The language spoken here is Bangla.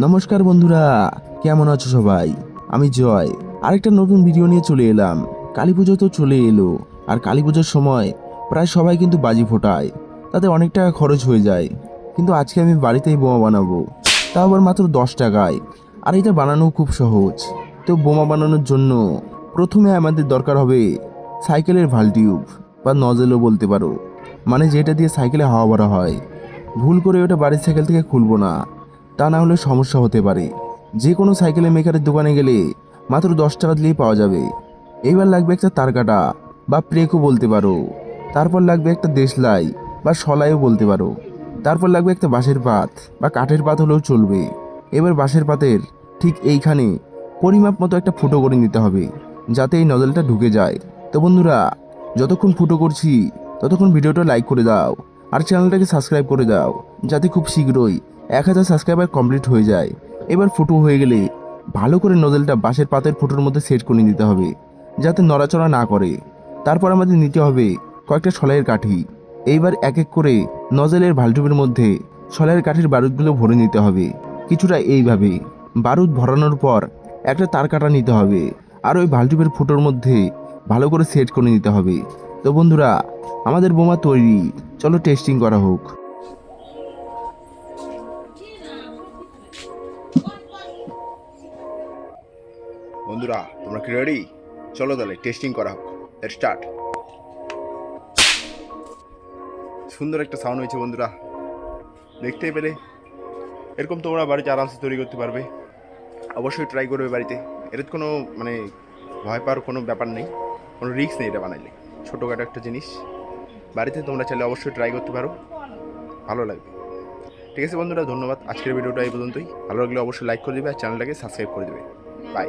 নমস্কার বন্ধুরা, কেমন আছো সবাই? আমি জয়। আরেকটা নতুন ভিডিও নিয়ে চলে এলাম। কালী পুজো তো চলে এলো, আর কালী পুজোর সময় প্রায় সবাই কিন্তু বাজি ফোটায়। তাতে অনেক টাকা খরচ হয়ে যায়। কিন্তু আজকে আমি বাড়িতেই বোমা বানাবো। তা আবার মাত্র দশ টাকায়। আর এটা বানানো খুব সহজ। তো বোমা বানানোর জন্য প্রথমে আমাদের দরকার হবে সাইকেলের ভালটিউব বা নজেলও বলতে পারো। মানে যেটা দিয়ে সাইকেলে হাওয়া ভরা হয়। ভুল করে ওটা বাড়ির সাইকেল থেকে খুলবো না। তা না হলে সমস্যা হতে পারে। যে কোনো সাইকেলের মেকারের দোকানে গেলে মাত্র দশ টাকা দিলেই পাওয়া যাবে। এইবার লাগবে একটা তার কাটা বা প্রেকও বলতে পারো। তারপর লাগবে একটা দেশলাই বা সলাইও বলতে পারো। তারপর লাগবে একটা বাঁশের পাত বা কাঠের পাত হলেও চলবে। এবার বাঁশের পাতের ঠিক এইখানে পরিমাপ মতো একটা ফুটো করে নিতে হবে, যাতে এই নজলটা ঢুকে যায়। তো বন্ধুরা, যতক্ষণ ফুটো করছি, ততক্ষণ ভিডিওটা লাইক করে দাও আর চ্যানেলটাকে সাবস্ক্রাইব করে দাও। যাতে খুব শীঘ্রই এক হাজার সাবস্ক্রাইবার কমপ্লিট হয়ে যায়। এবার ফুটো হয়ে গেলে ভালো করে নজলটা বাঁশের পাতের ফুটোর মধ্যে সেট করে নিতে হবে, যাতে নড়াচড়া না করে। তারপর আমাদের নিতে হবে কয়েকটা সলাইয়ের কাঠি। এইবার এক এক করে নজেলের ভালটুবের মধ্যে সলাইয়ের কাঠির বারুদগুলো ভরে নিতে হবে। কিছুটা এইভাবে বারুদ ভরানোর পর একটা তার কাটা নিতে হবে আর ওই ভালটুবের ফুটোর মধ্যে ভালো করে সেট করে নিতে হবে। তো বন্ধুরা, আমাদের বোমা তৈরি। চলো টেস্টিং করা হোক। বন্ধুরা, তোমরা কি রেডি চলো তাহলে টেস্টিং করা হোক। স্টার্ট সুন্দর একটা সাউন্ড হয়েছে বন্ধুরা। দেখতেই পেলে? এরকম তোমরা বাড়িতে আরামসে তৈরি করতে পারবে। অবশ্যই ট্রাই করবে বাড়িতে। এর কোনো মানে ভয় পাওয়ার কোনো ব্যাপার নেই। কোনো রিস্ক নেই এটা বানাইলে। ছোটোখাটো একটা জিনিস। বাড়িতে তোমরা চাইলে অবশ্যই ট্রাই করতে পারো। ভালো লাগবে। ঠিক আছে বন্ধুরা, ধন্যবাদ। আজকের ভিডিওটা এই পর্যন্তই। ভালো লাগলে অবশ্যই লাইক করে দেবে আর চ্যানেলটাকে সাবস্ক্রাইব করে দেবে। বাই